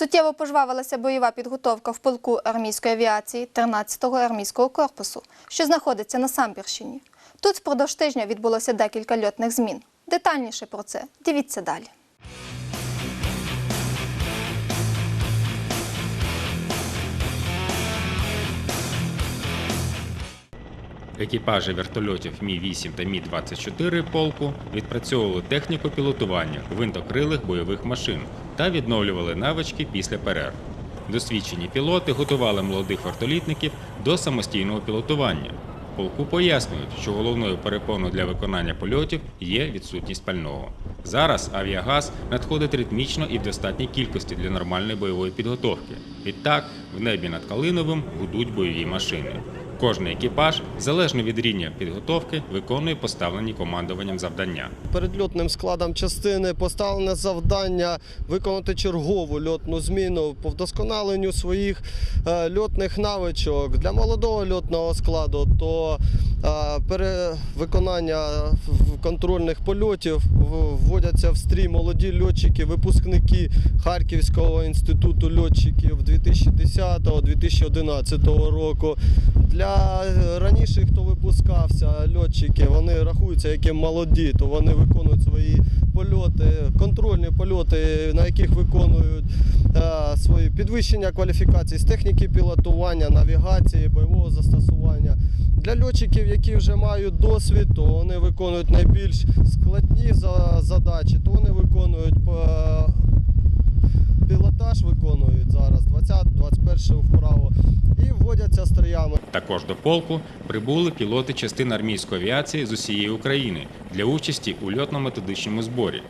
Суттєво пожвавилася бойова підготовка в полку армійської авіації 13-го армійського корпусу, що знаходиться на Самбірщині. Тут впродовж тижня відбулося декілька льотних змін. Детальніше про це дивіться далі. Екіпажі вертольотів Мі-8 та Мі-24 полку відпрацьовували техніку пілотування гвинтокрилих бойових машин та відновлювали навички після перерв. Досвідчені пілоти готували молодих вертолітників до самостійного пілотування. Полку пояснюють, що головною перепоною для виконання польотів є відсутність пального. Зараз авіагаз надходить ритмічно і в достатній кількості для нормальної бойової підготовки. Відтак, в небі над Калиновим гудуть бойові машини. Кожний екіпаж, залежно від рівня підготовки, виконує поставлені командуванням завдання. передльотним складом частини поставлене завдання виконати чергову льотну зміну по вдосконаленню своїх е, льотних навичок для молодого льотного складу, то е, виконання контрольних польотів вводяться в стрій молоді льотчики, випускники Харківського інституту льотчиків 2010-2011 року. Для раніше, хто випускався, льотчики, вони рахуються як молоді, то вони виконують свої польоти, контрольні польоти, на яких виконують е, свої підвищення кваліфікації з техніки пілотування, навігації, бойового застосування. Для льотчиків, які вже мають досвід, то вони виконують найбільш складні за- задачі, то вони виконують е, пілотаж виконують зараз 20-21 вправо і вводяться стріями. Також до полку прибули пілоти частин армійської авіації з усієї України для участі у льотно-методичному зборі.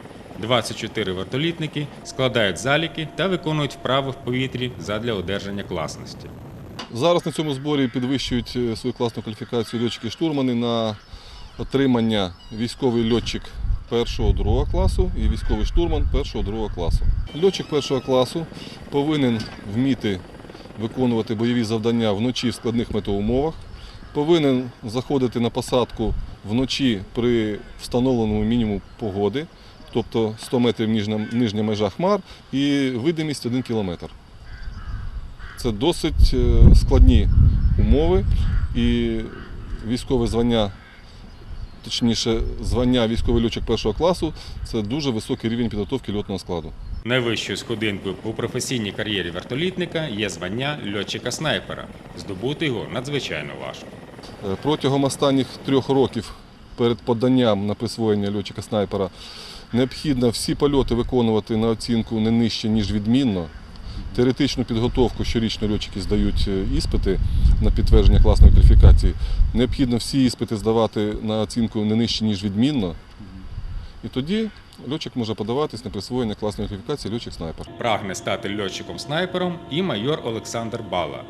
24 вертолітники складають заліки та виконують вправи в повітрі задля одержання класності. Зараз на цьому зборі підвищують е, свою класну кваліфікацію льотчики-штурмани на отримання військовий льотчик першого другого класу і військовий штурман першого другого класу. Льотчик першого класу повинен вміти виконувати бойові завдання вночі в складних метеоумовах, повинен заходити на посадку вночі при встановленому мінімуму погоди, тобто 100 метрів нижня, нижня межа хмар і видимість 1 кілометр. Це досить е, складні умови і військове звання, точніше, звання військовий льотчик першого класу це дуже високий рівень підготовки льотного складу. Найвищою сходинкою у професійній кар'єрі вертолітника є звання льотчика-снайпера. Здобути його надзвичайно важко. Е, Протягом останніх трьох років перед поданням на присвоєння льотчика снайпера необхідно всі польоти виконувати на оцінку не нижче, ніж відмінно. Теоретичну підготовку щорічно льотчики здають е, іспити на підтвердження класної кваліфікації. Необхідно всі іспити здавати на оцінку не нижче, ніж відмінно. І тоді льотчик може подаватись на присвоєння класної кваліфікації льотчик-снайпер. Прагне стати льотчиком-снайпером і майор Олександр Бала.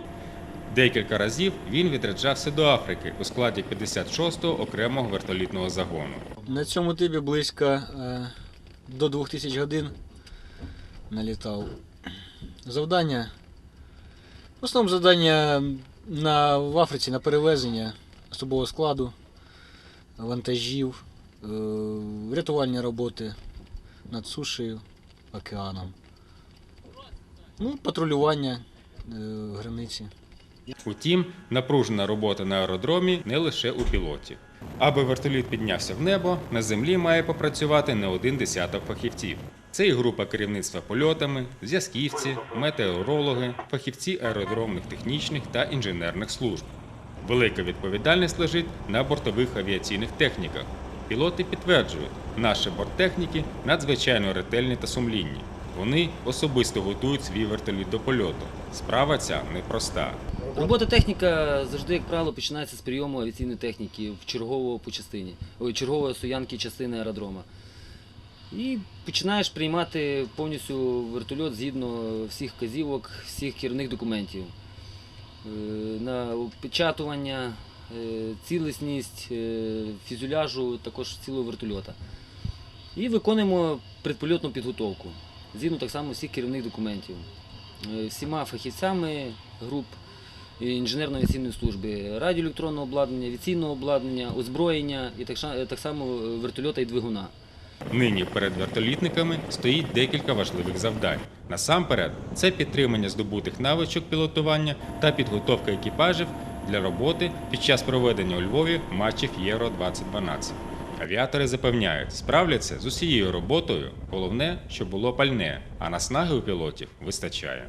Декілька разів він відряджався до Африки у складі 56-го окремого вертолітного загону. На цьому типі близько е, до 2000 годин налітав. Завдання. В основному завдання на, в Африці на перевезення особового складу, вантажів, е, рятувальні роботи над сушею, океаном. Ну, патрулювання е, границі. Утім, напружена робота на аеродромі не лише у пілотів. Аби вертоліт піднявся в небо, на землі має попрацювати не один десяток фахівців. Це і група керівництва польотами, зв'язківці, метеорологи, фахівці аеродромних технічних та інженерних служб. Велика відповідальність лежить на бортових авіаційних техніках. Пілоти підтверджують, наші борттехніки надзвичайно ретельні та сумлінні. Вони особисто готують свій вертоліт до польоту. Справа ця непроста. Робота техніка завжди, як правило, починається з прийому авіаційної техніки в чергового по частині, ой, чергової стоянки частини аеродрома. І починаєш приймати повністю вертольот згідно всіх вказівок, всіх керівних документів. Е, На опечатування, е, цілісність е, фюзеляжу також цілого вертольота. І виконуємо предпольотну підготовку згідно так само всіх керівних документів. Всіма фахівцями груп інженерно-авіаційної служби, радіоелектронного обладнання, авіаційного обладнання, озброєння і так, само вертольота і двигуна. Нині перед вертолітниками стоїть декілька важливих завдань. Насамперед, це підтримання здобутих навичок пілотування та підготовка екіпажів для роботи під час проведення у Львові матчів Євро 2012. Авіатори запевняють, справляться з усією роботою. Головне, щоб було пальне, а наснаги у пілотів вистачає.